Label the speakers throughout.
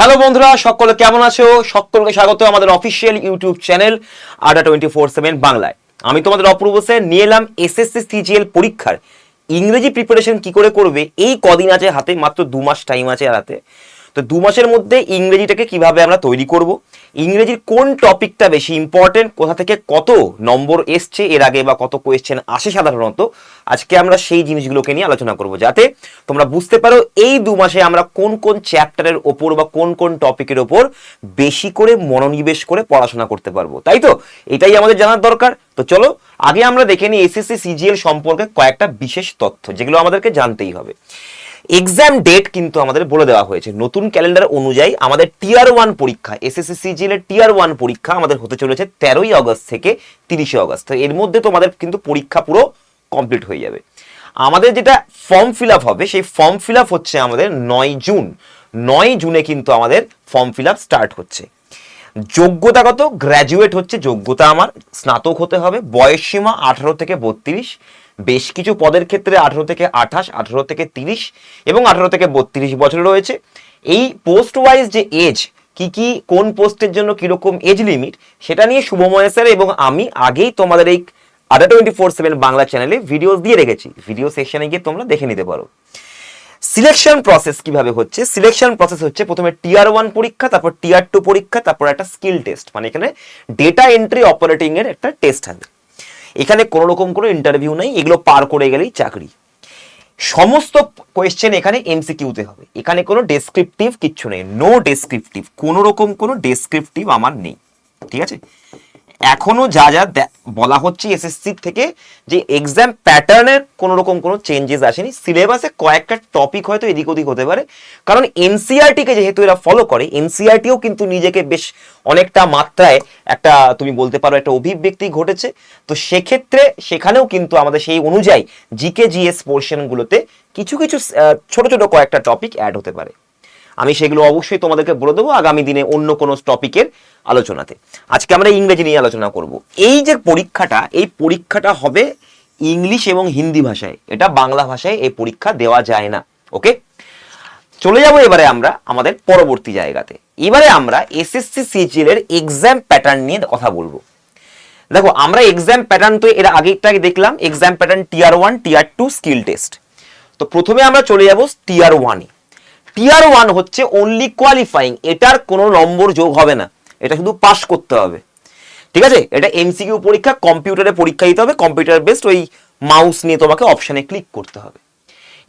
Speaker 1: Hello বন্ধুরা, সকলে কেমন আছো? সকলকে স্বাগত আমাদের official YouTube channel Adda twenty four seven বাংলায়। আমি তোমাদের অপূর্ব সেন নিয়ে এলাম এসএসসি সিজিএল পরীক্ষার। ইংরেজি প্রিপারেশন কি করে করবে? এই কদিন আছে, হাতে মাত্র দু মাস টাইম আছে হাতে। তো দু মাসের মধ্যে ইংরেজিটাকে কীভাবে আমরা তৈরি করব? ইংরেজির কোন টপিকটা বেশি ইম্পর্টেন্ট কোথা থেকে কত নম্বর এসছে এর আগে বা কত কোয়েশ্চেন আসে সাধারণত? আজকে আমরা সেই জিনিসগুলোকে নিয়ে আলোচনা করব যাতে তোমরা বুঝতে পারো এই দু মাসে আমরা কোন কোন চ্যাপ্টারের ওপর বা কোন কোন টপিকের ওপর বেশি করে মনোনিবেশ করে পড়াশোনা করতে পারব। তাই তো? এটাই আমাদের জানার দরকার। তো চলো, আগে আমরা দেখে নিই এসএসসি সিজিএল সম্পর্কে কয়েকটা বিশেষ তথ্য, যেগুলো আমাদেরকে জানতেই হবে। এক্সাম ডেট কিন্তু আমাদের বলে দেওয়া হয়েছে। নতুন ক্যালেন্ডার অনুযায়ী আমাদের টিয়ার ওয়ান পরীক্ষা এসএসসি সিজিএল এর টিয়ার ওয়ান পরীক্ষা আমাদের হতে চলেছে তেরোই আগস্ট থেকে তিরিশে আগস্ট। তো এর মধ্যে তোমাদের কিন্তু পরীক্ষা পুরো কমপ্লিট হয়ে যাবে। আমাদের যেটা ফর্ম ফিল হবে, সেই ফর্ম ফিল হচ্ছে আমাদের নয় জুন। নয় জুনে কিন্তু আমাদের ফর্ম ফিল স্টার্ট হচ্ছে। যোগ্যতাগত গ্র্যাজুয়েট হচ্ছে, যোগ্যতা আমার স্নাতক হতে হবে, বয়স সীমা আঠারো থেকে বত্রিশ। বেশ কিছু পদের ক্ষেত্রে আঠারো থেকে আঠাশ, আঠারো থেকে তিরিশ এবং আঠারো থেকে বত্রিশ বছর রয়েছে। এই পোস্ট ওয়াইজ যে এজ কি কি, কোন পোস্টের জন্য কীরকম এজ লিমিট সেটা নিয়ে শুভময় স্যার এবং আমি আগেই তোমাদের এই Adda twenty four seven Bangla চ্যানেলে ভিডিও দিয়ে রেখেছি। ভিডিও সেকশনে গিয়ে তোমরা দেখে নিতে পারো। সিলেকশন প্রসেস কীভাবে হচ্ছে? সিলেকশন প্রসেস হচ্ছে প্রথমে টিয়ার ওয়ান পরীক্ষা, তারপর টিয়ার টু পরীক্ষা, তারপর একটা স্কিল টেস্ট মানে এখানে ডেটা এন্ট্রি অপারেটিং এর একটা টেস্ট হবে। এখানে কোনো রকম কোনো ইন্টারভিউ নেই, এগুলো পার করে গেলেই চাকরি। সমস্ত কোয়েশ্চেন এখানে এমসিকিউতে হবে। এখানে কোনো ডেসক্রিপটিভ কিচ্ছু নেই। নো ডেসক্রিপটিভ কোনো রকম কোনো ডেসক্রিপটিভ আমার নেই। ঠিক আছে? এখনও যা যা বলা হচ্ছে এসএসসি থেকে যে এক্সাম প্যাটার্নের কোনো রকম কোনো চেঞ্জেস আসেনি। সিলেবাসে কয়েকটা টপিক হয়তো এদিক ওদিক হতে পারে। কারণ এনসিআরটিকে যেহেতু এরা ফলো করে এনসিআরটিও কিন্তু নিজেকে বেশ অনেকটা মাত্রায় একটা, তুমি বলতে পারো, একটা অভিব্যক্তি ঘটেছে। তো সেক্ষেত্রে সেখানেও কিন্তু আমাদের সেই অনুযায়ী জিকে জিএস পোর্শনগুলোতে কিছু কিছু ছোট ছোট কয়েকটা টপিক অ্যাড হতে পারে। আমি সেগুলো অবশ্যই তোমাদেরকে বলে দেবো আগামী দিনে অন্য কোনো টপিকের আলোচনাতে। আজকে আমরা ইংরেজি নিয়ে আলোচনা করব। এই যে পরীক্ষাটা, এই পরীক্ষাটা হবে ইংলিশ এবং হিন্দি ভাষায়। এটা বাংলা ভাষায় এই পরীক্ষা দেওয়া যায় না, ওকে? চলে যাব এবারে আমরা আমাদের পরবর্তী জায়গাতে। এবারে আমরা এসএসসি সিজিএল এর এক্সাম প্যাটার্ন নিয়ে কথা বলব। দেখো, আমরা এক্সাম প্যাটার্ন তো এর আগেরটা দেখলাম exam pattern tier one tier two skill test তো প্রথমে আমরা চলে যাব টিয়ার ওয়ানে টিয়ার ওয়ান হচ্ছে অনলি কোয়ালিফাইং এটার কোনো নম্বর যোগ হবে না। এটা শুধু পাস করতে হবে। ঠিক আছে? এটা এমসিকিউ পরীক্ষা কম্পিউটারে পরীক্ষা দিতে হবে। কম্পিউটার বেসড ওই মাউস নিয়ে তোমাকে অপশানে ক্লিক করতে হবে।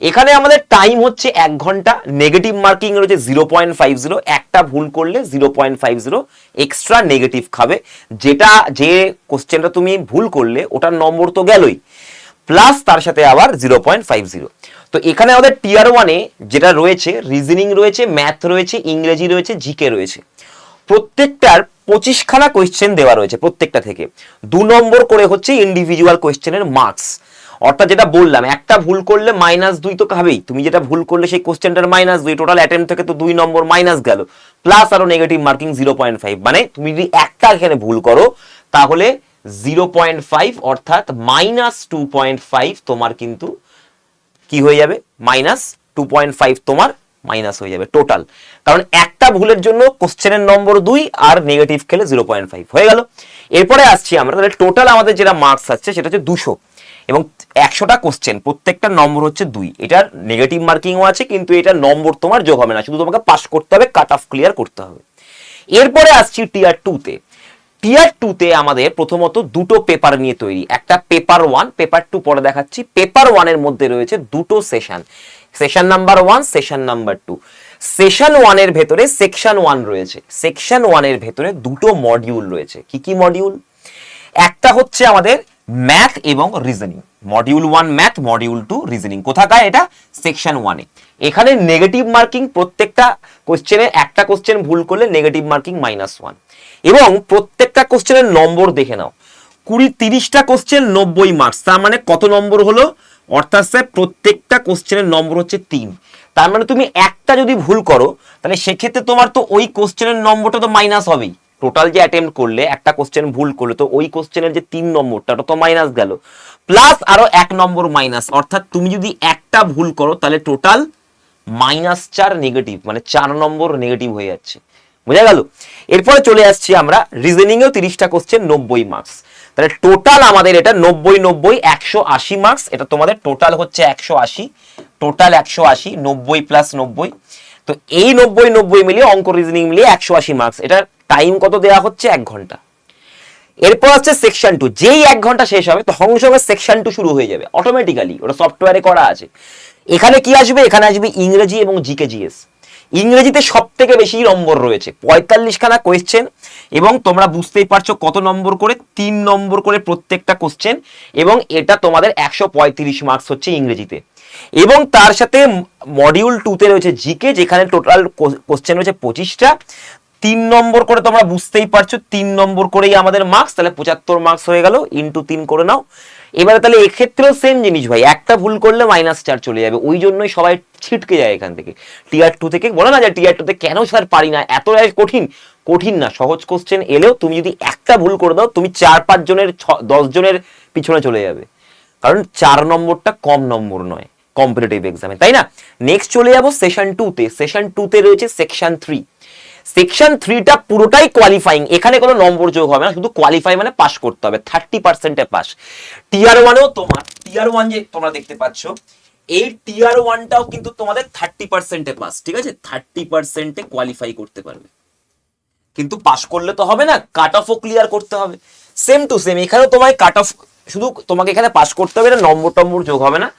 Speaker 1: এখানে আমাদের টাইম হচ্ছে এক ঘণ্টা। নেগেটিভ মার্কিং রয়েছে জিরো পয়েন্ট ফাইভ জিরো একটা ভুল করলে zero point five zero extra negative খাবে। যেটা, যে কোশ্চেনটা তুমি ভুল করলে, ওটার নম্বর তো গেলই। প্লাস তার সাথে আবার জিরো পয়েন্ট ফাইভ জিরো তো এখানে আমাদের টিয়ার ওয়ানে যেটা রয়েছে রিজনিং রয়েছে ম্যাথ রয়েছে, ইংরেজি রয়েছে জিকে রয়েছে। প্রত্যেকটার পঁচিশখানা কোয়েশ্চেন দেওয়া রয়েছে প্রত্যেকটা থেকে। দু নম্বর করে হচ্ছে ইন্ডিভিজুয়াল কোয়েশ্চেনের মার্কস অর্থাৎ যেটা বললাম, একটা ভুল করলে মাইনাস দুই তো খাবেই। তুমি যেটা ভুল করলে সেই কোশ্চেনটার মাইনাস দুই। টোটাল অ্যাটেম্প থেকে তো দুই নম্বর মাইনাস গেল। প্লাস আরও negative marking zero point five মানে তুমি যদি একটা এখানে ভুল করো, তাহলে জিরো পয়েন্ট ফাইভ অর্থাৎ মাইনাস টু পয়েন্ট ফাইভ তোমার কিন্তু কি হয়ে যাবে? মাইনাস টু পয়েন্ট ফাইভ তোমার মাইনাস হয়ে যাবে টোটাল কারণ একটা ভুলের জন্য কোশ্চেনের নম্বর দুই আর নেগেটিভ খেলে জিরো পয়েন্ট ফাইভ হয়ে গেল। এরপরে আসছি আমরা, তাহলে টোটাল আমাদের যেটা মার্কস আছে সেটা হচ্ছে দুশো। এবং একশোটা কোশ্চেন, প্রত্যেকটা নম্বর হচ্ছে দুই। এটার নেগেটিভ মার্কিংও আছে, কিন্তু এটার নম্বর তোমার যোগ হবে না। শুধু তোমাকে পাস করতে হবে কাট অফ ক্লিয়ার করতে হবে। এরপরে আসছি টিয়ার টুতে টিয়ার টুতে আমাদের প্রথমত দুটো পেপার নিয়ে তৈরি। একটা পেপার ওয়ান পেপার টু পরে দেখাচ্ছি। পেপার ওয়ানের মধ্যে রয়েছে দুটো session session number one session number two session ওয়ানের ভেতরে সেকশন ওয়ান রয়েছে। সেকশন ওয়ানের ভেতরে দুটো মডিউল রয়েছে। কি কি মডিউল একটা হচ্ছে আমাদের ম্যাথ এবং reasoning module one math module two reasoning কোথাকায় এটা? সেকশন ওয়ানে এখানে নেগেটিভ মার্কিং প্রত্যেকটা কোশ্চেনে একটা কোশ্চেন ভুল করলে নেগেটিভ মার্কিং মাইনাস ওয়ান এবং প্রত্যেকটা কোশ্চেনের নম্বর দেখে নাও। কুড়ি তিরিশটা কোশ্চেন নব্বই মার্কস তার মানে কত নম্বর হলো? অর্থাৎ স্যার প্রত্যেকটা কোশ্চেনের নম্বর হচ্ছে তিন। তার মানে তুমি একটা যদি ভুল করো, তাহলে সেক্ষেত্রে তোমার তো ওই কোশ্চেনের নম্বরটা তো মাইনাস হবেই। টোটাল যে অ্যাটেম্প করলে, একটা কোশ্চেন ভুল করলে, তো ওই কোশ্চেনের যে তিন নম্বরটা, ওটা তো মাইনাস গেল। প্লাস আরও এক নম্বর মাইনাস অর্থাৎ তুমি যদি একটা ভুল করো, তাহলে টোটাল মাইনাস চার নেগেটিভ মানে চার নম্বর নেগেটিভ হয়ে যাচ্ছে। বোঝা গেল? এরপরে চলে আসছি আমরা রিজনিং এও তিরিশটা কোশ্চেন নব্বই মার্কস তাহলে টোটাল আমাদের এটা নব্বই নব্বই একশো আশি মার্কস এটা তোমাদের টোটাল হচ্ছে একশো আশি। টোটাল একশো আশি, নব্বই প্লাস নব্বই। তো এই নব্বই নব্বই মিলিয়ে অঙ্ক রিজনিং মিলিয়ে একশো আশি মার্কস এটা টাইম কত দেওয়া হচ্ছে? এক ঘণ্টা। এরপর হচ্ছে সেকশন টু যেই এক ঘণ্টা শেষ হবে, তো সঙ্গে সঙ্গে সেকশন টু শুরু হয়ে যাবে অটোমেটিক্যালি ওটা সফটওয়্যারে করা আছে। এখানে কি আসবে? এখানে আসবে ইংরেজি এবং জিকে জিএস ইংরেজিতে সব থেকে বেশি নম্বর রয়েছে। পঁয়তাল্লিশখানা কোয়েশ্চেন এবং তোমরা বুঝতেই পারছ কত নম্বর করে, তিন নম্বর করে প্রত্যেকটা কোশ্চেন এবং এটা তোমাদের একশো পঁয়ত্রিশ মার্কস হচ্ছে ইংরেজিতে। এবং তার সাথে মডিউল টুতে রয়েছে জিকে যেখানে টোটাল কোশ্চেন রয়েছে পঁচিশটা। তিন নম্বর করে তোমরা বুঝতেই পারছ, তিন নম্বর করেই আমাদের মার্কস তাহলে পঁচাত্তর মার্কস হয়ে গেল। ইন্টু তিন করে নাও। এবারে তাহলে এক্ষেত্রেও সেম জিনিস ভাই, একটা ভুল করলে মাইনাস চার চলে যাবে, ওই জন্যই সবাই ছিটকে যায় এখান থেকে। টিয়ার টু থেকে, বলে না যে টিয়ার টুতে কেন স্যার পারি না, এত কঠিন? কঠিন না, সহজ কোশ্চেন এলেও তুমি যদি একটা ভুল করে দাও, তুমি চার, পাঁচ জনের দশ জনের পিছনে চলে যাবে। কারণ চার নম্বরটা কম নম্বর নয় কম্পিটিটিভ এক্সামে তাই না? নেক্সট চলে যাব সেশন টুতে সেশন টুতে রয়েছে সেকশন থ্রি সেকশন থ্রিটা পুরোটাই কোয়ালিফাইং এখানে কোনো নম্বর যোগ হবে না, শুধু কোয়ালিফাই মানে পাস করতে হবে। থার্টি পার্সেন্টে পাস টিয়ার ওয়ানেও তোমার টিয়ার ওয়ান যে তোমরা দেখতে পাচ্ছ, এই টিয়ার ওয়ানটাও কিন্তু তোমাদের থার্টি পার্সেন্টে পাস ঠিক আছে? থার্টি পার্সেন্টে কোয়ালিফাই করতে পারবে। কিন্তু পাস করলে তো হবে না কাট অফও ক্লিয়ার করতে হবে। সেম টু সেম এখানেও তোমায় কাট অফ শুধু তোমাকে এখানে পাস করতে হবে না নম্বর টম্বর যোগ হবে না।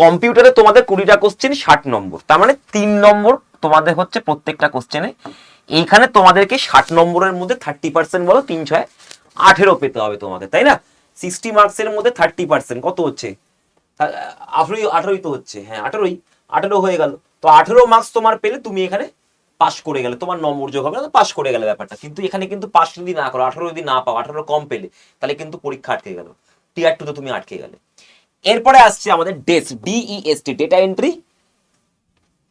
Speaker 1: কম্পিউটারে তোমাদের কুড়িটা কোশ্চেন ষাট নম্বর, তার মানে তিন নম্বর তোমাদের হচ্ছে প্রত্যেকটা কোশ্চেনে এইখানে তোমাদেরকে ষাট নম্বরের মধ্যে থার্টি পার্সেন্ট বলো, তিন ছয়, আঠেরো পেতে হবে তোমাদের, তাই না? সিক্সটি মার্কসের মধ্যে থার্টি পার্সেন্ট কত হচ্ছে? আঠেরোই আঠেরোই তো হচ্ছে হ্যাঁ আঠেরোই, আঠেরো হয়ে গেল। তো আঠেরো মার্কস তোমার পেলে তুমি এখানে পাস করে গেলে, তোমার নম্বর যোগ হবে না পাস করে গেলে ব্যাপারটা। কিন্তু এখানে কিন্তু পাস যদি না করো, আঠারো যদি না পাও, আঠারো কম পেলে, তাহলে কিন্তু পরীক্ষা আটকে গেল। টিয়ার টু তো তুমি আটকে গেলে। এরপরে আসছে আমাদের DEST D E S T data entry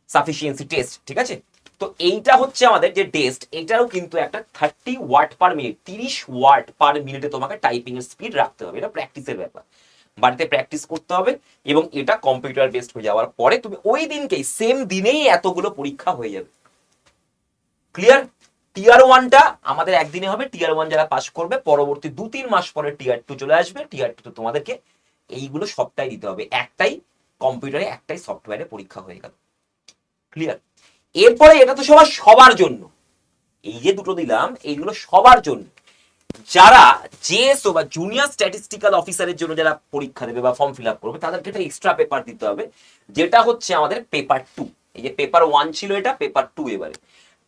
Speaker 1: sufficiency test ঠিক আছে? তো এইটা হচ্ছে আমাদের যে টেস্ট এটারও কিন্তু একটা থার্টি ওয়াট পার মিনিট তিরিশ ওয়াট পার মিনিটে তোমাকে টাইপিং এর স্পিড রাখতে হবে, এটা প্র্যাকটিসের ব্যাপার। বাড়িতে প্র্যাকটিস করতে হবে এবং এটা কম্পিউটার বেসড হয়ে যাওয়ার পরে তুমি ওই দিনকেই সেম দিনেই এতগুলো পরীক্ষা হয়ে যাবে। ক্লিয়ার টিয়ার ওয়ানটা আমাদের একদিনে হবে টিয়ার ওয়ান যারা পাস করবে, পরবর্তী দু তিন মাস পরে টিয়ার টু চলে আসবে টিয়ার টু তোমাদেরকে এইগুলো সবটাই দিতে হবে। একটাই কম্পিউটারে একটাই সফটওয়্যারে পরীক্ষা হয়ে গেল। ক্লিয়ার এরপরে এটা তো সবার সবার জন্য। এই যে দুটো দিলাম, এইগুলো সবার জন্য। যারা জেএসও বা জুনিয়র স্ট্যাটিস্টিক্যাল অফিসারের জন্য যারা পরীক্ষা দেবে বা ফর্ম ফিল আপ করবে, তাদেরকে একটা এক্সট্রা পেপার দিতে হবে, যেটা হচ্ছে আমাদের পেপার টু এই যে পেপার ওয়ান ছিল এটা পেপার টু এবারে।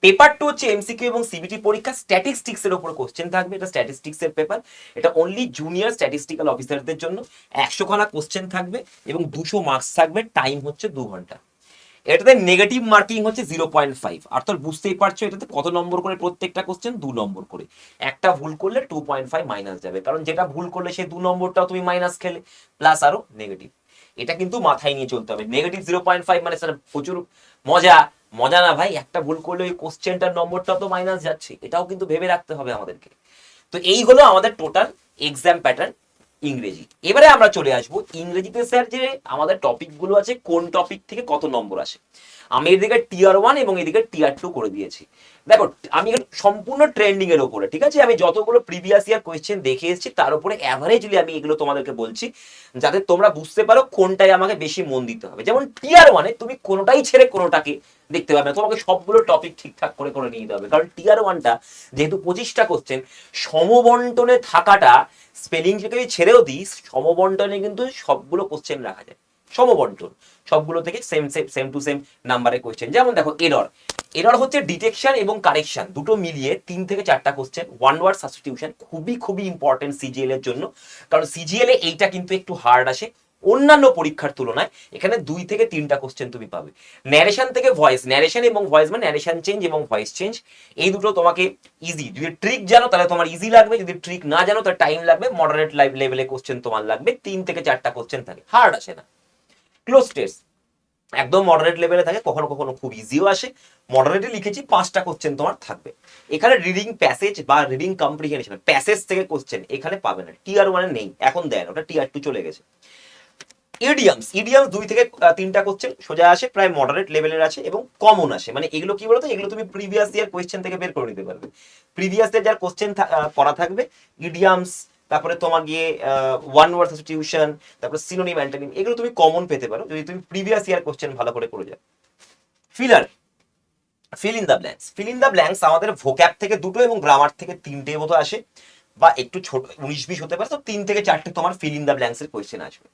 Speaker 1: পেপার টু হচ্ছে এমসিকিউ এবং সিবিটি পরীক্ষা স্ট্যাটিস্টিক্স এর উপর কোশ্চেন থাকবে, এটা স্ট্যাটিস্টিক্স এর পেপার এটা অনলি জুনিয়র স্ট্যাটিস্টিক্যাল অফিসারদের জন্য। একশো খানা কোশ্চেন থাকবে এবং দুশো মার্কস থাকবে টাইম হচ্ছে দু ঘণ্টা। এটাতে নেগেটিভ মার্কিং হচ্ছে জিরো পয়েন্ট ফাইভ আর তোর বুঝতেই পারছ, এটাতে কত নম্বর করে প্রত্যেকটা কোশ্চেন দু নম্বর করে। একটা ভুল করলে টু পয়েন্ট ফাইভ মাইনাস যাবে। কারণ যেটা ভুল করলে সেই দু নম্বরটাও তুমি মাইনাস খেলে। প্লাস আরও নেগেটিভ এটা কিন্তু মাথায় নিয়ে চলতে হবে। নেগেটিভ জিরো পয়েন্ট ফাইভ মানে স্যার প্রচুর মজা। মজা না ভাই, একটা ভুল করলে ওই কোশ্চেনটার নম্বরটা তো মাইনাস যাচ্ছে। এটাও কিন্তু ভেবে রাখতে হবে আমাদেরকে। তো এই হলো আমাদের টোটাল এক্সাম প্যাটার্ন ইংরেজি। এবারে আমরা চলে আসব ইংরেজিতে, স্যার, যে আমাদের টপিকগুলো আছে, কোন টপিক থেকে কত নম্বর আসে। আমি এদিকে টিয়ার ওয়ান এবং এদিকে টিয়ার টু করে দিয়েছি। দেখো, আমি সম্পূর্ণ ট্রেন্ডিং এর উপরে, ঠিক আছে? আমি যতগুলো প্রিভিয়াস ইয়ার কোয়েশ্চেন দেখে এসেছি, তার উপরে অ্যাভারেজলি আমি এগুলো তোমাদেরকে বলছি, যাতে তোমরা বুঝতে পারো কোনটায় আমাকে বেশি মন দিতে হবে। যেমন টিয়ার ওয়ানে তুমি কোনোটাই ছেড়ে কোনোটাকে দেখতে পাবে না, তোমাকে সবগুলো টপিক ঠিকঠাক করে করে নিয়ে যেতে হবে। কারণ টিয়ার ওয়ানটা যেহেতু পঁচিশটা কোশ্চেন সমবন্টনে থাকাটা স্পেলিং যদি ছেড়েও দিই, সমবন্টনে কিন্তু সবগুলো কোশ্চেন রাখা যায়। সমবন্টন। সবগুলো থেকে same same same to same নাম্বারের কোশ্চেন যেমন দেখো এরর এরর হচ্ছে ডিটেকশন এবং কারেকশন দুটো মিলিয়ে তিন থেকে চারটা কোশ্চেন ওয়ান ওয়ার্ড সাবস্টিটিউশন খুবই খুবই ইম্পর্টেন্ট সিজিএল এর জন্য। কারণ সিজিএল এ এইটা কিন্তু একটু হার্ড আসে। অন্যান্য পরীক্ষার তুলনায় এখানে দুই থেকে তিনটা কোশ্চেন তুমি পাবে। ন্যারেশন থেকে ভয়েস ন্যারেশন এবং ভয়েস মানে ন্যারেশন চেঞ্জ এবং ভয়েস চেঞ্জ এই দুটো তোমাকে ইজি যদি ট্রিক জানো, তাহলে তোমার ইজি লাগবে। যদি ট্রিক না জানো, তাহলে টাইম লাগবে। মডারেট লাইভ লেভেলে কোশ্চেন তোমার লাগবে। তিন থেকে চারটা কোশ্চেন থাকে। হার্ড আসে না। ক্লোজ টেস্ট একদম মডারেট লেভেলে থাকে, কখনো কখনো খুব ইজিও আসে। মডারেটে লিখেছি, পাঁচটা কোশ্চেন তোমার থাকবে। এখানে রিডিং প্যাসেজ বা রিডিং কম্প্রিহেনশন প্যাসেজ থেকে কোশ্চেন এখানে পাবে না। টিআর ওয়ানে নেই, এখন দেয় না ওটা টিআর টু চলে গেছে। ইডিয়ামস ইডিয়ামস দুই থেকে তিনটা কোশ্চেন সোজা আসে, প্রায় মডারেট লেভেলের আছে এবং কমন আসে। মানে এগুলো কি বলতো? এগুলো তুমি প্রিভিয়াস ইয়ার কোয়েশ্চেন থেকে বের করে নিতে পারবে। প্রিভিয়াস ইয়ার যার কোশ্চেন করা থাকবে ইডিয়ামস তারপরে তোমার গিয়ে ওয়ান ওয়ার্ড সাবস্টিটিউশন তারপরে সিনোনিম অ্যান্টোনিম এগুলো তুমি কমন পেতে পারো। যদি তুমি প্রিভিয়াস ইয়ার কোশ্চেন ভালো করে করে যাও। Filler fill in the blanks fill in the blanks আমাদের ভোক্যাপ থেকে দুটো এবং গ্রামার থেকে তিনটে মতো আসে। বা একটু ছোট, উনিশ বিশ হতে পারে, তো তিন থেকে চারটে তোমার ফিল ইন দ্য ব্ল্যাঙ্কস এর কোয়েশ্চেন আসবে।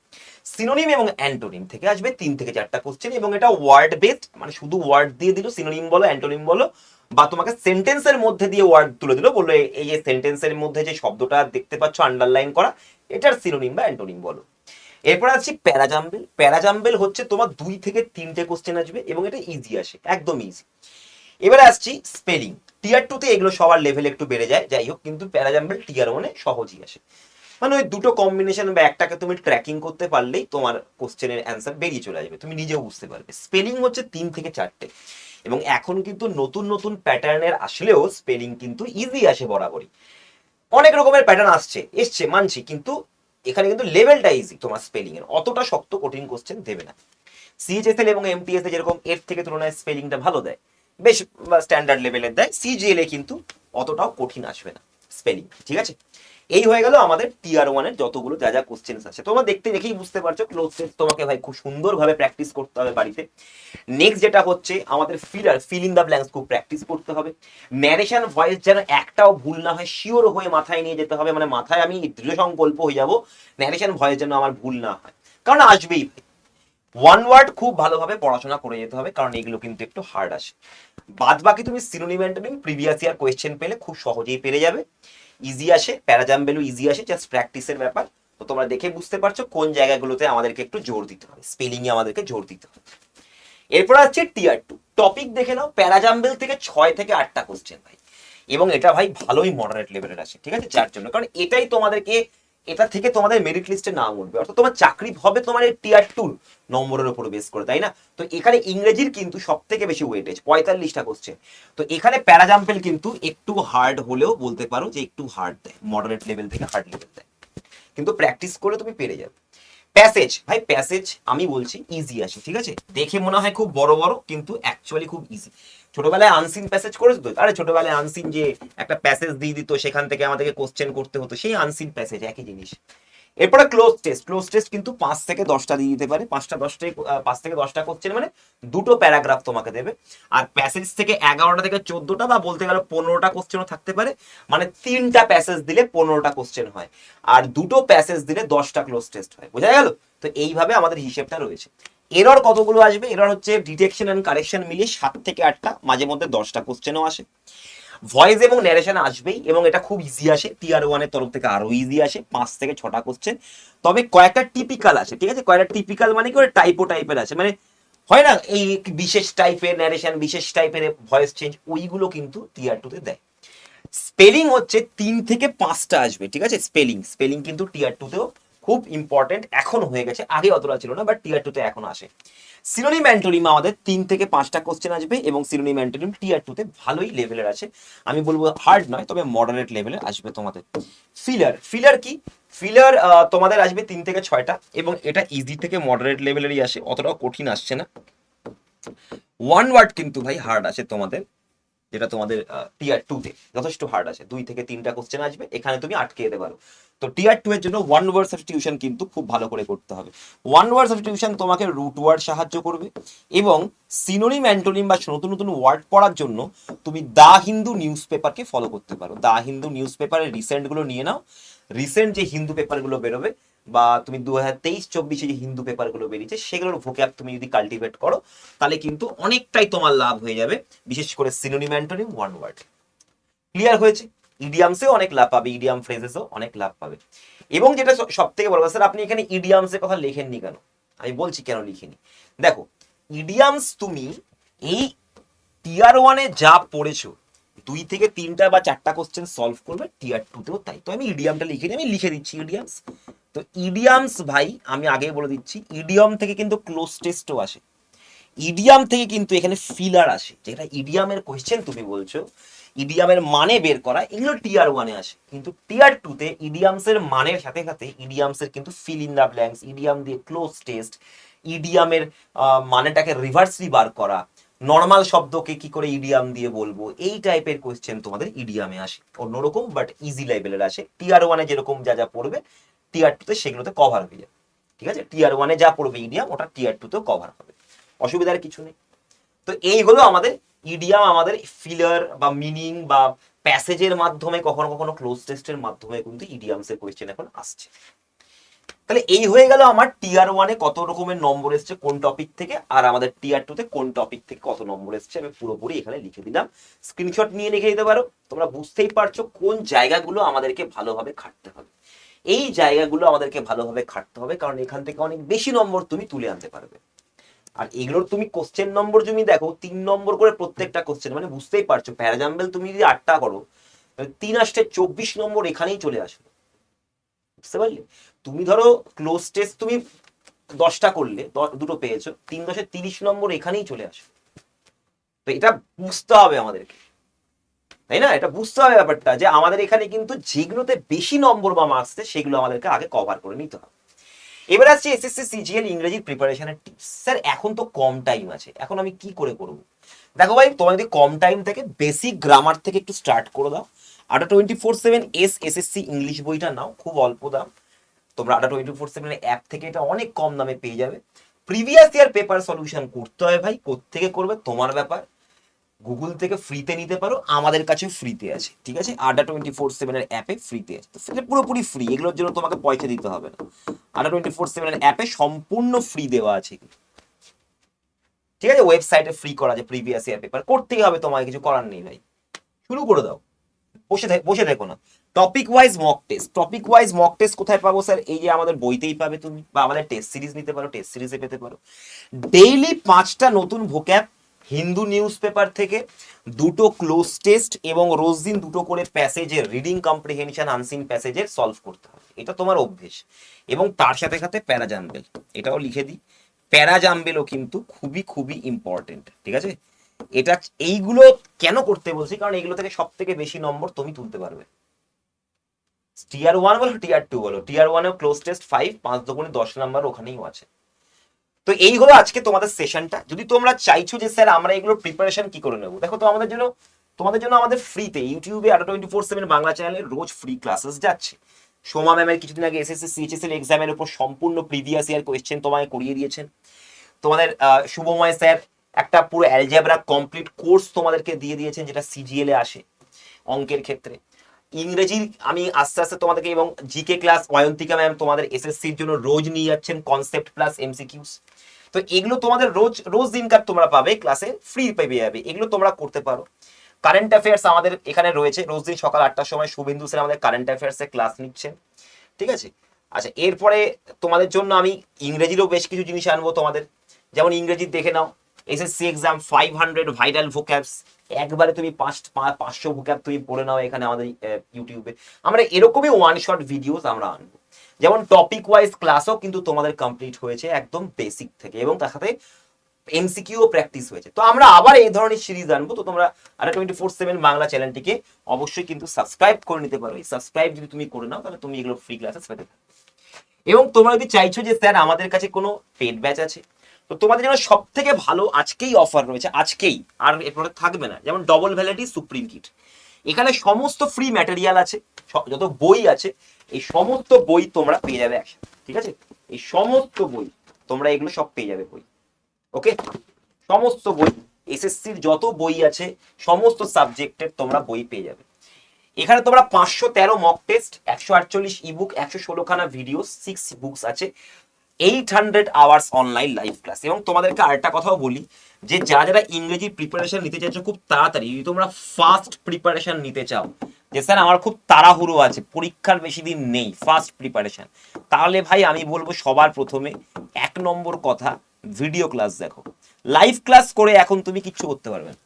Speaker 1: সিনোনিম এবং অ্যান্টোনিম থেকে আসবে তিন থেকে চারটা কোশ্চেন এবং এটা ওয়ার্ড বেসড মানে শুধু ওয়ার্ড দিয়ে দিল সিনোনিম বলো অ্যান্টোনিম বলো, বা তোমাকে সেন্টেন্সের মধ্যে দিয়ে ওয়ার্ড তুলে দিল, বলল এই যে সেন্টেন্সের মধ্যে যে শব্দটা দেখতে পাচ্ছ আন্ডারলাইন করা, এটার সিনোনিম বা অ্যান্টোনিম বলো। এরপর আসছি প্যারাজাম্বেল প্যারাজাম্বেল হচ্ছে তোমার দুই থেকে তিনটে কোশ্চেন আসবে এবং এটা ইজি আসে, একদম ইজি এবারে আসছি স্পেলিং টিয়ার টুতে এগুলো সবার লেভেল একটু বেড়ে যায়, যাই হোক, কিন্তু প্যারাজাম্বেল টিয়ার ওয়ানে সহজই আসে। মানে ওই দুটো কম্বিনেশন বা একটাকে তুমি ট্র্যাকিং করতে পারলেই তোমার কোশ্চেনের অ্যান্সার বেরিয়ে চলে আসবে, তুমি নিজেও বুঝতে পারবে। স্পেলিং হচ্ছে তিন থেকে চারটে। এবং এখন কিন্তু নতুন নতুন প্যাটার্নের আসলেও স্পেলিং কিন্তু ইজি আসে বরাবরই। অনেক রকমের প্যাটার্ন আসছে, এসছে, মানছি, কিন্তু এখানে কিন্তু লেভেলটা ইজি তোমার স্পেলিং এর। অতটা শক্ত, কঠিন কোশ্চেন দেবে না। সিএইচএসএল এবং এমটিএস এ যেরকম এর থেকে তুলনায় স্পেলিংটা ভালো দেয়। বেশ স্ট্যান্ডার্ড লেভেলের দেয়। সিজিএল এ কিন্তু অতটাও কঠিন আসবে না স্পেলিং ঠিক আছে? এই হয়ে গেল আমাদের টিআর ওয়ানের যতগুলো যা যা কোশ্চেন আছে। তোমরা দেখতে দেখেই বুঝতে পারছ ক্লোজ টেস্ট তোমাকে ভাই খুব সুন্দরভাবে প্র্যাকটিস করতে হবে বাড়িতে। নেক্সট যেটা হচ্ছে, আমাদের filler fill in the blanks খুব প্র্যাকটিস করতে হবে। ন্যারেশন ভয়েস যেন একটাও ভুল না হয় শিওর হয়ে মাথায় নিয়ে যেতে হবে। মানে মাথায় আমি দৃঢ় সংকল্প হয়ে যাব ন্যারেশন ভয়েস যেন আমার ভুল না হয়। কারণ আসবেই। ভাই ওয়ান ওয়ার্ড খুব ভালোভাবে পড়াশোনা করে যেতে হবে, কারণ এগুলো কিন্তু একটু হার্ড আসে। বাদ বাকি তুমি synonym antonym previous year question পেলে খুব সহজেই পেরে যাবে। ইজি আসে প্যারাজাম্বেলও ইজি আসে জাস্ট প্র্যাকটিসের ব্যাপার। তো তোমরা দেখে বুঝতে পারছ কোন জায়গাগুলোতে আমাদেরকে একটু জোর দিতে হবে স্পেলিংয়ে আমাদেরকে জোর দিতে হবে। এরপর আছে টিয়ার টু টপিক দেখে নাও প্যারাজাম্বেল থেকে ছয় থেকে আটটা কোশ্চেন ভাই। এবং এটা ভাই ভালোই মডারেট লেভেলের আছে ঠিক আছে? যার জন্য। কারণ এটাই তোমাদেরকে এটা থেকে তোমাদের মেরিট লিস্টে নাম উঠবে। অর্থাৎ তোমার চাকরি হবে তোমার এই টিয়ার টুর নম্বরের উপর বেস করে, তাই না? তো এখানে ইংরেজির কিন্তু সব থেকে বেশি ওয়েটেজ পঁয়তাল্লিশটা কোশ্চেন তো এখানে প্যারাজাম্পেল কিন্তু একটু হার্ড হলেও বলতে পারো যে একটু হার্ড দেয় মডারেট লেভেল থেকে হার্ড লেভেল দেয়। কিন্তু প্র্যাকটিস করে তুমি পেরে যাবে। প্যাসেজ ভাই প্যাসেজ আমি বলছি ইজি আছে ঠিক আছে? দেখে মনে হয় খুব বড় বড়, কিন্তু অ্যাকচুয়ালি খুব ইজি ছোটবেলায় আনসিন প্যাসেজ করেছ তো? আরে, ছোটবেলায় আনসিন যে একটা প্যাসেজ দিয়ে দিত, সেখান থেকে আমাদেরকে কোশ্চেন করতে হতো, সেই আনসিন প্যাসেজ একই জিনিস। এরপরে ক্লোজ টেস্ট ক্লোজ টেস্ট কিন্তু পাঁচ থেকে দশটা দিয়ে দিতে পারে। পাঁচটা দশটাই পাঁচ থেকে দশটা কোশ্চেন মানে দুটো প্যারাগ্রাফ তোমাকে দেবে। আর প্যাসেজ থেকে এগারোটা থেকে চোদ্দটা বা বলতে গেলে পনেরোটা কোশ্চেনও থাকতে পারে। মানে তিনটা প্যাসেজ দিলে পনেরোটা কোশ্চেন হয়। আর দুটো প্যাসেজ দিলে দশটা ক্লোজ টেস্ট হয়। বোঝা গেল? তো এইভাবে আমাদের হিসেবটা রয়েছে। এরর কতগুলো আসবে? এরর হচ্ছে ডিটেকশন অ্যান্ড কারেকশন মিলিয়ে সাত থেকে আটটা, মাঝে মধ্যে দশটা কোশ্চেনও আসে। ভয়েস এবং ন্যারেশন আসবেই এবং এটা খুব ইজি আসে টিআর ওয়ানের তরফ থেকে আরও ইজি আসে, পাঁচ থেকে ছটা কোশ্চেন তবে কয়েকটা টিপিক্যাল আছে ঠিক আছে? কয়েকটা টিপিক্যাল মানে কি? টাইপো টাইপের আছে মানে হয় না, এই বিশেষ টাইপের ন্যারেশন বিশেষ টাইপের ভয়েস চেঞ্জ ওইগুলো কিন্তু টিআর টুতে দেয়। স্পেলিং হচ্ছে তিন থেকে পাঁচটা আসবে, ঠিক আছে? স্পেলিং স্পেলিং কিন্তু টিয়ার টুতেও খুব ইম্পর্টেন্ট এখন হয়ে গেছে, আগে অতটা ছিল না বাট টিয়ার টুতে এখন আসে। সিনোনিম অ্যান্টোনিম আমাদের তিন থেকে পাঁচটা কোশ্চেন আসবে এবং সিনোনিম অ্যান্টোনিম টিয়ার টুতে ভালোই লেভেলের আছে। আমি বলব হার্ড নয়, তবে মডারেট লেভেলে আসবে তোমাদের। ফিলার ফিলার কি? ফিলার তোমাদের আসবে তিন থেকে ছয়টা এবং এটা ইজি থেকে মডারেট লেভেলেরই আসে, অতটাও কঠিন আসছে না। ওয়ান ওয়ার্ড কিন্তু ভাই হার্ড আছে তোমাদের। যেটা তোমাদের টিয়ার টু তে যথেষ্ট হার্ড আছে। দুই থেকে তিনটা কোশ্চেন আসবে, এখানে তুমি আটকে যেতে পারো। তো টিয়ার টু এর জন্য ওয়ান ওয়ার্ড সাবস্টিটিউশন কিন্তু খুব ভালো করে করতে হবে। ওয়ান ওয়ার্ড সাবস্টিটিউশন তোমাকে রুট ওয়ার্ড সাহায্য করবে এবং সিনোনিম অ্যান্টোনিম বা নতুন নতুন ওয়ার্ড পড়ার জন্য তুমি দা হিন্দু নিউজ পেপারকে ফলো করতে পারো। দা হিন্দু নিউজ পেপারের রিসেন্টগুলো নিয়ে নাও। রিসেন্ট যে হিন্দু পেপারগুলো বেরোবে বা তুমি দু হাজার তেইশ, চব্বিশে যে হিন্দু পেপারগুলো বেরিয়েছে, সেগুলোর ভোক্যাব তুমি যদি কাল্টিভেট করো, তাহলে কিন্তু অনেকটাই তোমার লাভ হয়ে যাবে, বিশেষ করে synonym antonym one word clear হয়েছে? ইডিয়ামসেও অনেক লাভ পাবে ইডিয়াম ফ্রেজেসও অনেক লাভ পাবে। এবং যেটা সব থেকে বড় স্যার আপনি এখানে ইডিয়ামসের কথা লেখেননি কেন? আমি বলছি কেন লিখিনি? দেখো ইডিয়ামস তুমি এই টিয়ার ওয়ানে যা পড়েছো দুই থেকে তিনটা বা চারটা কোশ্চেন সলভ করবে টিয়ার টুতেও তাই। তো আমি ইডিয়ামটা লিখিনি আমি লিখে দিচ্ছি ইডিয়ামস তো ইডিয়ামস ভাই, আমি আগে বলে দিচ্ছি ইডিয়াম থেকে কিন্তু ক্লোজ টেস্টও আসে। ইডিয়াম থেকে কিন্তু এখানে ফিলার আসে। যেটা ইডিয়ামের কোয়েশ্চেন তুমি বলছো ইডিয়ামের মানে বের করা, এগুলো টিয়ার ওয়ানে আসে। কিন্তু টিয়ার টুতে ইডিয়ামসের মানের সাথে সাথে ইডিয়ামসের কিন্তু fill in the blanks idiom দিয়ে ক্লোজ টেস্ট ইডিয়ামের মানেটাকে রিভার্সলি বার করা নর্মাল শব্দকে কি করে ইডিয়াম দিয়ে বলব? এই টাইপের কোয়েশ্চেন তোমাদের ইডিয়ামে আসে। অন্যরকম বাট ইজি লেভেলের আসে। টিয়ার ওয়ানে যেরকম যা যা পড়বে টিয়ার টুতে সেগুলোতে কভার হয়ে যাবে। ঠিক আছে? টিয়ার ওয়ানে যা পড়বে ইডিয়াম ওটা টিয়ার টুতেও কভার হবে। অসুবিধার কিছু নেই। তো এই হলো আমাদের ইডিয়াম আমাদের ফিলার বা মিনিং বা প্যাসেজের মাধ্যমে, কখনো কখনো ক্লোজ টেস্টের মাধ্যমে কিন্তু ইডিয়ামসের কোয়েশ্চেন এখন আসছে। তাহলে এই হয়ে গেল আমার টিয়ার ওয়ানে কত রকমের নম্বর এসছে কোন টপিক থেকে, আর আমাদের টিয়ার টুতে কোন টপিক থেকে কত নম্বর এসছে, আমি পুরোপুরি এখানে লিখে দিলাম। স্ক্রিনশট নিয়ে লিখে দিতে পারো। তোমরা বুঝতেই পারছ কোন জায়গাগুলো আমাদেরকে ভালোভাবে খাটতে হবে। এই জায়গাগুলো আমাদেরকে ভালোভাবে খাটতে হবে, কারণ এখান থেকে অনেক বেশি নম্বর তুমি তুলে আনতে পারবে। আর এগুলোর তুমি কোশ্চেন নম্বর তুমি দেখো, তিন নম্বর করে প্রত্যেকটা কোশ্চেন মানে বুঝতেই পারছ প্যারাজাম্বেল তুমি যদি আটটা করো তিন আসতে চব্বিশ নম্বর এখানেই চলে আসবে। বুঝতে পারলে? তুমি ধরো ক্লোজ টেস্ট তুমি দশটা করলে দুটো পেয়েছ, তিন দশে তিরিশ নম্বর এখানেই চলে আসবে তো এটা বুঝতে হবে আমাদেরকে। তাই না? এটা বুঝতে হবে ব্যাপারটা যে আমাদের এখানে কিন্তু যেগুলোতে বেশি নম্বর বা মার্কস সেগুলো আমাদেরকে আগে কভার করে নিতে হবে। এবার আসছে এসএসসি সিজিএল ইংরেজির প্রিপারেশনের টিপস স্যার, এখন তো কম টাইম আছে। এখন আমি কি করে করব? দেখো ভাই তোমার যদি কম টাইম থেকে বেসিক গ্রামার থেকে একটু স্টার্ট করে দাও। আটা twenty four seven S SSC English বইটা নাও, খুব অল্প দাম। তোমরা আটা টোয়েন্টি ফোর সেভেন অ্যাপ থেকে এটা অনেক কম দামে পেয়ে যাবে। প্রিভিয়াস ইয়ার পেপার সলিউশন করতে হয় ভাই, কোত্থেকে করবে তোমার ব্যাপার। গুগল থেকে ফ্রিতে নিতে পারো, আমাদের কাছে ফ্রিতে আছে, ঠিক আছে? আডা টোয়েন্টি ফোর সেভেনের অ্যাপে ফ্রিতে আছে। তো সেটা পুরোপুরি ফ্রি এগুলোর জন্য তোমাকে পয়সা দিতে হবে না। আডা টোয়েন্টি ফোর সেভেনের অ্যাপে সম্পূর্ণ ফ্রি দেওয়া আছে। ঠিক আছে? ওয়েবসাইটে ফ্রি করা আছে প্রিভিয়াস ইয়ার পেপার করতেই হবে তোমাকে কিছু করার নেই ভাই। শুরু করে দাও। বসে বসে না। Topic wise mock test topic wise mock test কোথায় পাবো স্যার এই যে আমাদের বইতেই পাবে তুমি, বা আমাদের টেস্ট সিরিজ নিতে পারো টেস্ট সিরিজে পেতে পারো। ডেইলি পাঁচটা নতুন ভোক্যাপ হিন্দু নিউজ পেপার থেকে, দুটো ক্লোজ টেস্ট এবং রোজ দিন দুটো করে প্যাসেজের রিডিং কম্প্রিহেনশন আনসিন প্যাসেজের সলভ করতে হবে। এটা তোমার অভ্যেস। এবং তার সাথে সাথে প্যারাজাম্বেল এটাও লিখে দিই। প্যারাজাম্বেলও কিন্তু খুবই খুবই ইম্পর্টেন্ট ঠিক আছে? এটা এইগুলো কেন করতে বলছি? কারণ এইগুলো থেকে সব থেকে বেশি নম্বর তুমি তুলতে পারবে। টিয়ার ওয়ান বলো টিয়ার টু বলো। টিয়ার ওয়ানেও ক্লোজ টেস্ট ফাইভ পাঁচ দোকানে দশ নাম্বার ওখানেও আছে। তো এই হলো আজকে তোমাদের সেশনটা যদি তোমরা চাইছো যে, স্যার, আমরা এগুলো প্রিপারেশন কি করে নেব? দেখো তো আমাদের জন্য, তোমাদের জন্য আমাদের ফ্রিতে ইউটিউবে আটা টোয়েন্টি ফোর সেভেন বাংলা চ্যানেলে রোজ ফ্রি ক্লাসেস যাচ্ছে। সোমা ম্যামের কিছুদিন আগে এসএসসি সিএইচএস এর এক্সামের উপর সম্পূর্ণ প্রিভিয়াস ইয়ার কোয়েশ্চেন তোমায় করিয়ে দিয়েছেন। তোমাদের শুভময় স্যার একটা পুরো অ্যালজেব্রা কমপ্লিট কোর্স তোমাদেরকে দিয়ে দিয়েছেন যেটা সিজিএল এ আসে অঙ্কের ক্ষেত্রে। ইংরেজি আমি আস্তে আস্তে তোমাদেরকে এবং জিকে ক্লাস অয়ন্তিকা ম্যাম তোমাদের এসএসসির জন্য রোজ নিয়ে যাচ্ছেন কনসেপ্ট প্লাস এমসিকিউস তো এগুলো তোমাদের রোজ রোজ দিনকার তোমরা পাবে ক্লাসে ফ্রি পেয়ে যাবে, এগুলো তোমরা করতে পারো। কারেন্ট অ্যাফেয়ার্স আমাদের এখানে রয়েছে, রোজ দিন সকাল আটটার সময় শুভেন্দু স্যার আমাদের কারেন্ট অ্যাফেয়ার্সে ক্লাস নিচ্ছেন, ঠিক আছে? আচ্ছা এরপরে তোমাদের জন্য আমি ইংরেজিরও বেশ কিছু জিনিস আনব তোমাদের। যেমন ইংরেজি দেখে নাও SSC exam five hundred viral vocabs একবারে তুমি পাঁচ পাঁচশো ভোক্যাব তুমি পড়ে নাও এখানে আমাদের ইউটিউবে আমরা এরকমই ওয়ান শট ভিডিওস আমরা আনব। যেমন টপিক ওয়াইজ ক্লাসও কিন্তু তোমাদের কমপ্লিট হয়েছে একদম বেসিক থেকে এবং তার সাথে এমসিকিউ প্র্যাকটিস হয়েছে। তো আমরা আবার এই ধরনের সিরিজ আনব, তো তোমরা আরে টোয়েন্টি ফোর সেভেন বাংলা চ্যানেলটিকে অবশ্যই কিন্তু সাবস্ক্রাইব করে নিতে পারো। এই সাবস্ক্রাইব যদি তুমি করে নাও, তাহলে তুমি এগুলো ফ্রি ক্লাসেস পেতে এবং তোমরা যদি চাইছো যে স্যার আমাদের কাছে কোনো পেড ব্যাচ আছে তো তোমাদের জন্য সব থেকে ভালো আজকেই অফার রয়েছে, আজকেই, আর এরপরে থাকবে না, যেমন ডবল ভ্যালিডি সুপ্রিম কিট। এখানে সমস্ত ফ্রি ম্যাটেরিয়াল আছে যত বই আছে, এই সমস্ত বই তোমরা পেয়ে যাবে একসাথে, ঠিক আছে? এই সমস্ত বই, তোমরা এগুলো সব পেয়ে যাবে বই ওকে সমস্ত বই, এসএসসির যত বই আছে, সমস্ত সাবজেক্টের তোমরা বই পেয়ে যাবে। এখানে তোমরা পাঁচশো তেরো মক টেস্ট একশো আটচল্লিশ ইবুক একশো ষোলোখানা ভিডিও সিক্স বুকস আছে। Eight hundred hours online live class এবং তোমাদেরকে আরেকটা কথাও বলি যে, যারা যারা ইংরেজি প্রিপারেশন নিতে চাইছো খুব তাড়াতাড়ি, যদি তোমরা ফাস্ট প্রিপারেশন নিতে চাও, যে স্যার আমার খুব তাড়াহুড়ো আছে, পরীক্ষার বেশি দিন নেই ফার্স্ট প্রিপারেশন তাহলে ভাই আমি বলব সবার প্রথমে এক নম্বর কথা ভিডিও ক্লাস দেখো। লাইভ ক্লাস করে এখন তুমি কিচ্ছু করতে পারবে না।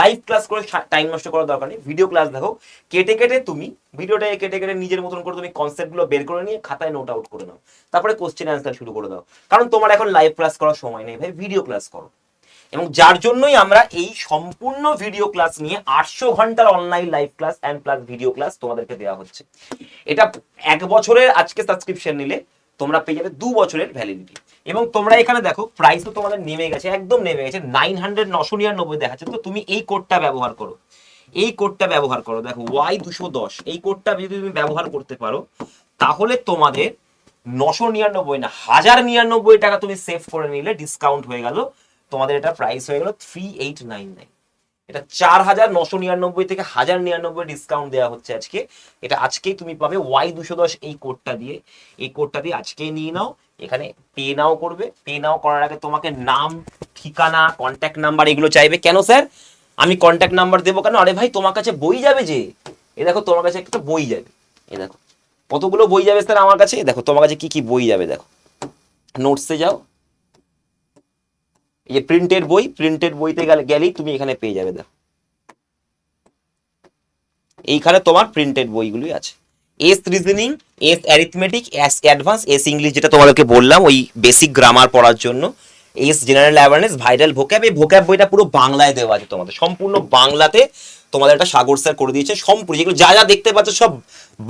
Speaker 1: লাইভ ক্লাস করে টাইম নষ্ট করার দরকার নেই। ভিডিও ক্লাস দেখো। কেটে কেটে তুমি ভিডিওটাকে কেটে কেটে নিজের মতন করে তুমি কনসেপ্টগুলো বের করে নিয়ে খাতায় নোট আউট করে নাও তারপরে কোশ্চেন অ্যান্সার শুরু করে দাও। কারণ তোমার এখন লাইভ ক্লাস করার সময় নেই ভাই ভিডিও ক্লাস করো। এবং যার জন্যই আমরা এই সম্পূর্ণ ভিডিও ক্লাস নিয়ে আটশো ঘণ্টার online live class and plus video class তোমাদেরকে দেওয়া হচ্ছে। এটা এক বছরের আজকে সাবস্ক্রিপশন নিলে তোমরা পেয়ে যাবে দু বছরের ভ্যালিডিটি এবং তোমরা এখানে দেখো প্রাইস তো তোমাদের নেমে গেছে, একদম নেমে গেছে নাইন হান্ড্রেড নশো নিরানব্বই দেখাচ্ছে। তো তুমি এই কোডটা ব্যবহার করো। এই কোডটা ব্যবহার করো। দেখো ওয়াই দুশো দশ। এই কোডটা যদি তুমি ব্যবহার করতে পারো, তাহলে তোমাদের নশো নিরানব্বই না, হাজার নিরানব্বই টাকা তুমি সেভ করে নিলে ডিসকাউন্ট হয়ে গেল। তোমাদের এটা প্রাইস হয়ে গেল থ্রি এইট নাইন নাইন এটা চার হাজার নশো নিরানব্বই থেকে হাজার নিরানব্বই ডিসকাউন্ট দেওয়া হচ্ছে আজকে। এটা আজকেই তুমি পাবে ওয়াই দুশো দশ এই কোডটা দিয়ে। এই কোডটা দিয়ে আজকেই নিয়ে নাও। এখানে পে নাও করবে। পে নাও করার আগে তোমাকে নাম, ঠিকানা কন্ট্যাক্ট নাম্বার এগুলো চাইবে। কেন স্যার? আমি কন্ট্যাক্ট নাম্বার দেবো কেন? আরে ভাই, তোমার কাছে বই যাবে যে? এ দেখো, তোমার কাছে একটা বই যাবে। এ দেখো। কতগুলো বই যাবে স্যার আমার কাছে? দেখো, তোমার কাছে কি কি বই যাবে দেখো। নোটসে যাও। এই যে প্রিন্টেড বই প্রিন্টেড বইতে গেলে, গেলেই তুমি এখানে পেয়ে যাবে দেখো। এইখানে তোমার প্রিন্টেড বইগুলি আছে। S reasoning S arithmetic S advance S English যেটা তোমাদেরকে বললাম, ওই বেসিক গ্রামার পড়ার জন্য। S general awareness viral vocab এই ভোক্যাব বইটা পুরো বাংলায় দেওয়া আছে তোমাদের। সম্পূর্ণ বাংলাতে তোমাদের একটা সাগর স্যার করে দিয়েছে। সম্পূর্ণ, যেগুলো যা যা দেখতে পাচ্ছ সব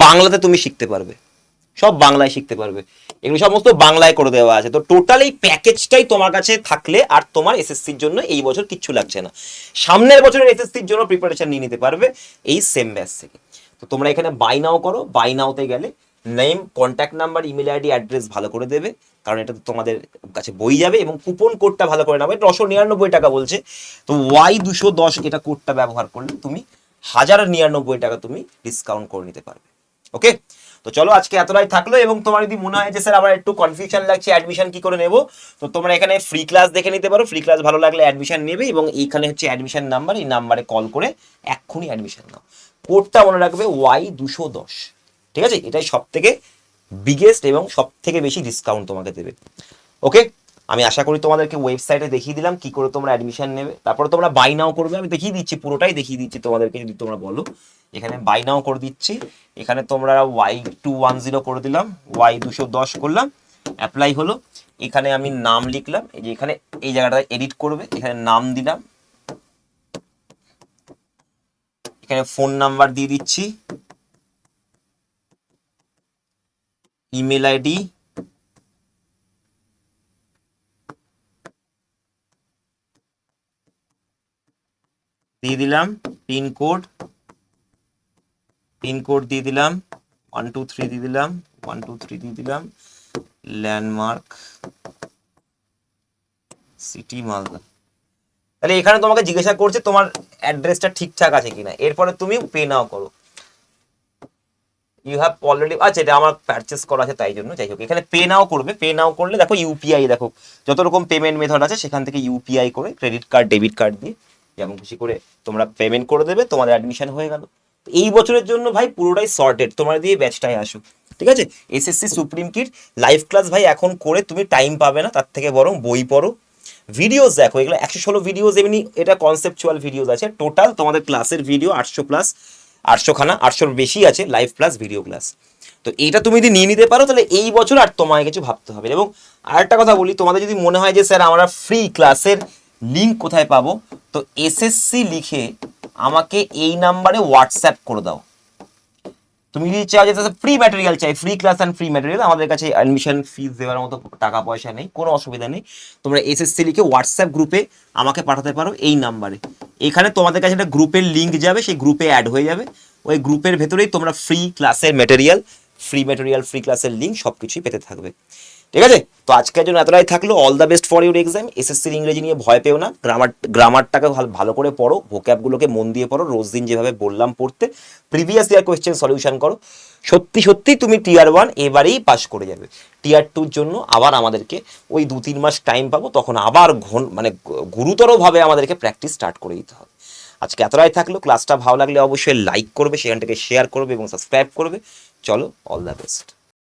Speaker 1: বাংলাতে তুমি শিখতে পারবে। সব বাংলায় শিখতে পারবে। এগুলো সমস্ত বাংলায় করে দেওয়া আছে। তো টোটাল এই প্যাকেজটাই তোমার কাছে থাকলে আর তোমার এসএসসির জন্য এই বছর কিচ্ছু লাগছে না। সামনের বছরের এসএসসির জন্য প্রিপারেশন নিয়ে নিতে পারবে এই সেম ব্যাচ থেকে। তো তোমরা এখানে বাই নাও করো। বাই নাওতে গেলে name contact number email ID address ভালো করে দেবে। কারণ এটা তো তোমাদের কাছে বই যাবে এবং কুপন কোডটা ভালো করে নেবে নশো নিরানব্বই টাকা বলছে। তো ওয়াই দুশো দশ এটা কোডটা ব্যবহার করলে তুমি হাজার নিরানব্বই টাকা তুমি ডিসকাউন্ট করে নিতে পারবে। ওকে তো চলো আজকে এতটাই থাকল এবং তোমার যদি মনে হয় যে স্যার আমার একটু কনফিউশন লাগছে অ্যাডমিশন কি করে নেব, তো তোমরা এখানে ফ্রি ক্লাস দেখে নিতে পারো। ফ্রি ক্লাস ভালো লাগলে অ্যাডমিশন নেবে এবং এইখানে হচ্ছে অ্যাডমিশন নাম্বার এই নাম্বারে কল করে এক্ষুনি অ্যাডমিশন নাও। কোডটা মনে রাখবে ওয়াই দুশো দশ। ঠিক আছে? এটাই সব থেকে বিগেস্ট এবং সব থেকে বেশি ডিসকাউন্ট তোমাকে দেবে। ওকে আমি আশা করি তোমাদেরকে ওয়েবসাইটে দেখিয়ে দিলাম, কি করে তোমরা অ্যাডমিশন নেবে। তারপরে তোমরা বাই নাও করবে, আমি দেখিয়ে দিচ্ছি, পুরোটাই দেখিয়ে দিচ্ছি তোমাদেরকে, যদি তোমরা বলো। এখানে বাই নাও করে দিচ্ছি। এখানে তোমরা ওয়াই টু ওয়ান জিরো করে দিলাম ওয়াই দুশো দশ করলাম অ্যাপ্লাই হলো। এখানে আমি নাম লিখলাম, এই যে এখানে এই জায়গাটা এডিট করবে, এখানে নাম দিলাম। এখানে ফোন নাম্বার দিয়ে দিচ্ছি। ইমেল আইডি দিয়ে দিলাম পিনকোড পিনকোড দিয়ে দিলাম ওয়ান টু থ্রি দিয়ে দিলাম ওয়ান টু থ্রি দিয়ে দিলাম ল্যান্ডমার্ক সিটি মালদা তাহলে এখানে তোমাকে জিজ্ঞাসা করছে তোমার অ্যাড্রেসটা ঠিকঠাক আছে কিনা। এরপরে তুমি পে নাও করো। ইউ হ্যাভ অলরেডি আচ্ছা এটা আমার পারচেস করা আছে তাই জন্য। যাই হোক, এখানে পে নাও করবে। পে নাও করলে দেখো ইউপিআই দেখো, যত রকম পেমেন্ট মেথড আছে, সেখান থেকে ইউপিআই করে ক্রেডিট কার্ড ডেবিট কার্ড দিয়ে যেমন খুশি করে তোমরা পেমেন্ট করে দেবে, তোমাদের অ্যাডমিশন হয়ে গেল। এই বছরের জন্য ভাই পুরোটাই সর্টেড তোমরা দিয়ে ব্যাচটাই আসো। ঠিক আছে? SSC supreme kit live class ভাই এখন করে তুমি টাইম পাবে না, তার থেকে বরং বই পড়ো। ভিডিওস দেখো, এগুলো একশো ষোলো ভিডিওস এমনি এটা কনসেপচুয়াল ভিডিওস আছে। টোটাল তোমাদের ক্লাসের ভিডিও আটশো প্লাস আটশো খানা আটশোর বেশি আছে লাইভ প্লাস ভিডিও ক্লাস তো এইটা তুমি যদি নিয়ে নিতে পারো, তাহলে এই বছর আর তোমায় কিছু ভাবতে হবে। এবং আরেকটা কথা বলি, তোমাদের যদি মনে হয় যে, স্যার, আমরা ফ্রি ক্লাসের লিঙ্ক কোথায় পাবো? তো এসএসসি লিখে আমাকে এই নাম্বারে হোয়াটসঅ্যাপ করে দাও। তুমি যদি চাও যে ফ্রি ম্যাটেরিয়াল চাই free class and free material আমাদের কাছে অ্যাডমিশন ফিস দেওয়ার মতো টাকা পয়সা নেই, কোনো অসুবিধা নেই। তোমরা এসএসসি লিখে হোয়াটসঅ্যাপ গ্রুপে আমাকে পাঠাতে পারো এই নাম্বারে এখানে তোমাদের কাছে একটা গ্রুপের লিঙ্ক যাবে, সেই গ্রুপে অ্যাড হয়ে যাবে। ওই গ্রুপের ভেতরেই তোমরা ফ্রি ক্লাসের ম্যাটেরিয়াল ফ্রি ম্যাটেরিয়াল ফ্রি ক্লাসের লিঙ্ক সব কিছুই পেতে থাকবে। ঠিক আছে? তো আজকের জন্য এতটাই থাকল all the best for your exam এসএসসির ইংরেজি নিয়ে ভয় পেও না গ্রামার গ্রামারটাকে ভাল- করে পড়ো ভোক্যাবগুলোকে মন দিয়ে পড়ো, রোজ দিন যেভাবে বললাম পড়তে প্রিভিয়াস ইয়ার কোয়েশ্চেন সলিউশন করো। সত্যি সত্যি তুমি টিয়ার ওয়ান এবারেই পাশ করে যাবে। টিয়ার টুর জন্য আবার আমাদেরকে ওই দু তিন মাস টাইম পাবো, তখন আবার ঘন মানে গুরুতরভাবে আমাদেরকে প্র্যাকটিস স্টার্ট করে দিতে হবে। আজকে এতটাই থাকল ক্লাসটা ভালো লাগলে অবশ্যই লাইক করবে, সেখান থেকে শেয়ার করবে এবং সাবস্ক্রাইব করবে। চলো অল দ্য বেস্ট